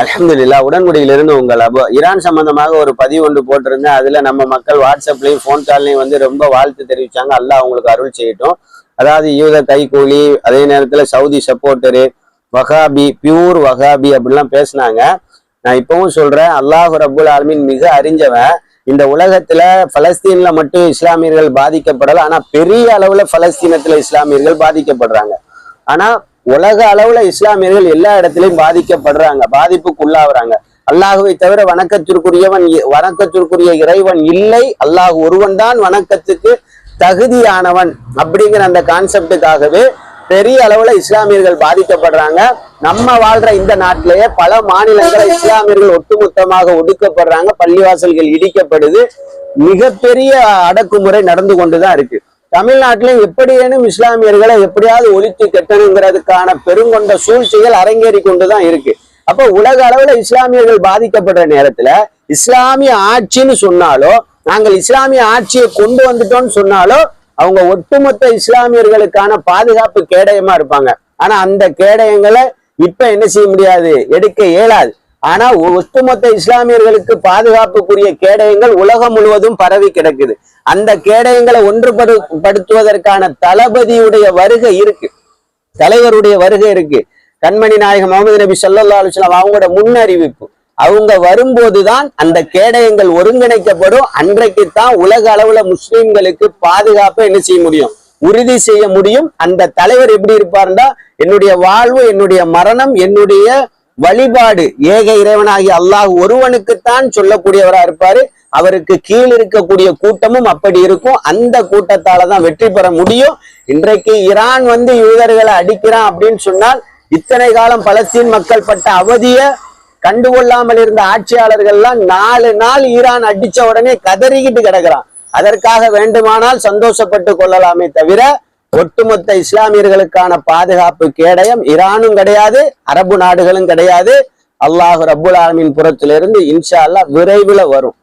அலமதுல்லா உடன்குடியிலிருந்து உங்கள் above Iran சம்பந்தமாக ஒரு பதிவு ஒன்று போட்டிருந்தேன். அதில் நம்ம மக்கள் வாட்ஸ்அப்லேயும் ஃபோன் கால்லையும் வந்து ரொம்ப வாழ்த்து தெரிவித்தாங்க அல்லாஹ் அவங்களுக்கு அருள் செய்யட்டும். அதாவது யூத கைகூலி அதே நேரத்தில் சவுதி சப்போர்ட்டரு வகாபி பியூர் வகாபி அப்படிலாம் பேசினாங்க. நான் இப்பவும் சொல்றேன் அல்லாஹு ரபுல் ஆலமின் மிக அறிஞ்சவன். இந்த உலகத்துல பலஸ்தீன்ல மட்டும் இஸ்லாமியர்கள் பாதிக்கப்படல ஆனா பெரிய அளவுல பலஸ்தீனத்துல இஸ்லாமியர்கள் பாதிக்கப்படுறாங்க. ஆனா உலக அளவுல இஸ்லாமியர்கள் எல்லா இடத்துலயும் பாதிக்கப்படுறாங்க பாதிப்புக்குள்ளாகிறாங்க. அல்லாஹுவை தவிர வணக்கத்திற்குரியவன் வணக்கத்திற்குரிய இறைவன் இல்லை. அல்லாஹ் ஒருவன் தான் வணக்கத்துக்கு தகுதியானவன் அப்படிங்கிற அந்த கான்செப்டுக்காகவே பெரிய அளவுல இஸ்லாமியர்கள் பாதிக்கப்படுறாங்க. நம்ம வாழ்ற இந்த நாட்டிலேயே பல மாநிலங்கள இஸ்லாமியர்கள் ஒட்டுமொத்தமாக ஒடுக்கப்படுறாங்க. பள்ளிவாசல்கள் இடிக்கப்படுது. மிகப்பெரிய அடக்குமுறை நடந்து கொண்டுதான் இருக்கு. தமிழ்நாட்டிலும் எப்படியேனும் இஸ்லாமியர்களை எப்படியாவது ஒழித்து கட்டணுங்கிறதுக்கான பெருங்கொண்ட சூழ்ச்சிகள் அரங்கேறி கொண்டுதான் இருக்கு. அப்ப உலக அளவுல இஸ்லாமியர்கள் பாதிக்கப்படுற நேரத்துல இஸ்லாமிய ஆட்சின்னு சொன்னாலோ நாங்கள் இஸ்லாமிய ஆட்சியை கொண்டு வந்துட்டோம்னு சொன்னாலோ அவங்க ஒட்டுமொத்த இஸ்லாமியர்களுக்கான பாதுகாப்பு கேடயமா இருப்பாங்க. ஆனா அந்த கேடயங்களை இப்ப என்ன செய்ய முடியாது? எடுக்க இயலாது. ஆனா ஒ- ஒட்டுமொத்த இஸ்லாமியர்களுக்கு பாதுகாப்புக்குரிய கேடயங்கள் உலகம் முழுவதும் பரவி கிடக்குது. அந்த கேடயங்களை ஒன்றுபடுத்துவதற்கான தளபதியுடைய வருகை இருக்கு. தலைவருடைய வருகை இருக்கு. கண்மணி நாயகம் முகமது நபி ஸல்லல்லாஹு அலுவலாம் அவங்களோட முன்னறிவிப்பு. அவங்க வரும்போதுதான் அந்த கேடயங்கள் ஒருங்கிணைக்கப்படும். அன்றைக்கு தான் உலக அளவுல முஸ்லிம்களுக்கு பாதுகாப்பை என்ன செய்ய முடியும்? உறுதி செய்ய முடியும். அந்த தலைவர் எப்படி இருப்பாருன்னா என்னுடைய வாழ்வு என்னுடைய மரணம் என்னுடைய வழிபாடு. ஏக இறைவனாகி அல்லாஹ் ஒருவனுக்குத்தான் சொல்லக்கூடியவரா இருப்பாரு. அவருக்கு கீழ் இருக்கக்கூடிய கூட்டமும் அப்படி இருக்கும். அந்த கூட்டத்தால தான் வெற்றி பெற முடியும். இன்றைக்கு ஈரான் வந்து யூதர்களை அடிக்கிறான் அப்படின்னு சொன்னால் இத்தனை காலம் பலஸ்தீன் மக்கள் பட்ட அவதிய கண்டுகொள்ளாமல் இருந்த ஆட்சியாளர்கள்லாம் நாலு நாள் ஈரான் அடிச்ச உடனே கதறிக்கிட்டு கிடக்குறான். அதற்காக வேண்டுமானால் சந்தோஷப்பட்டு கொள்ளலாமே தவிர ஒட்டுமொத்த இஸ்லாமியர்களுக்கான பாதுகாப்பு கேடயம் ஈரானும் கிடையாது அரபு நாடுகளும் கிடையாது. அல்லாஹ் ரபுல் ஆலமின் புறத்திலிருந்து இன்ஷா அல்லா விரைவில் வரும்.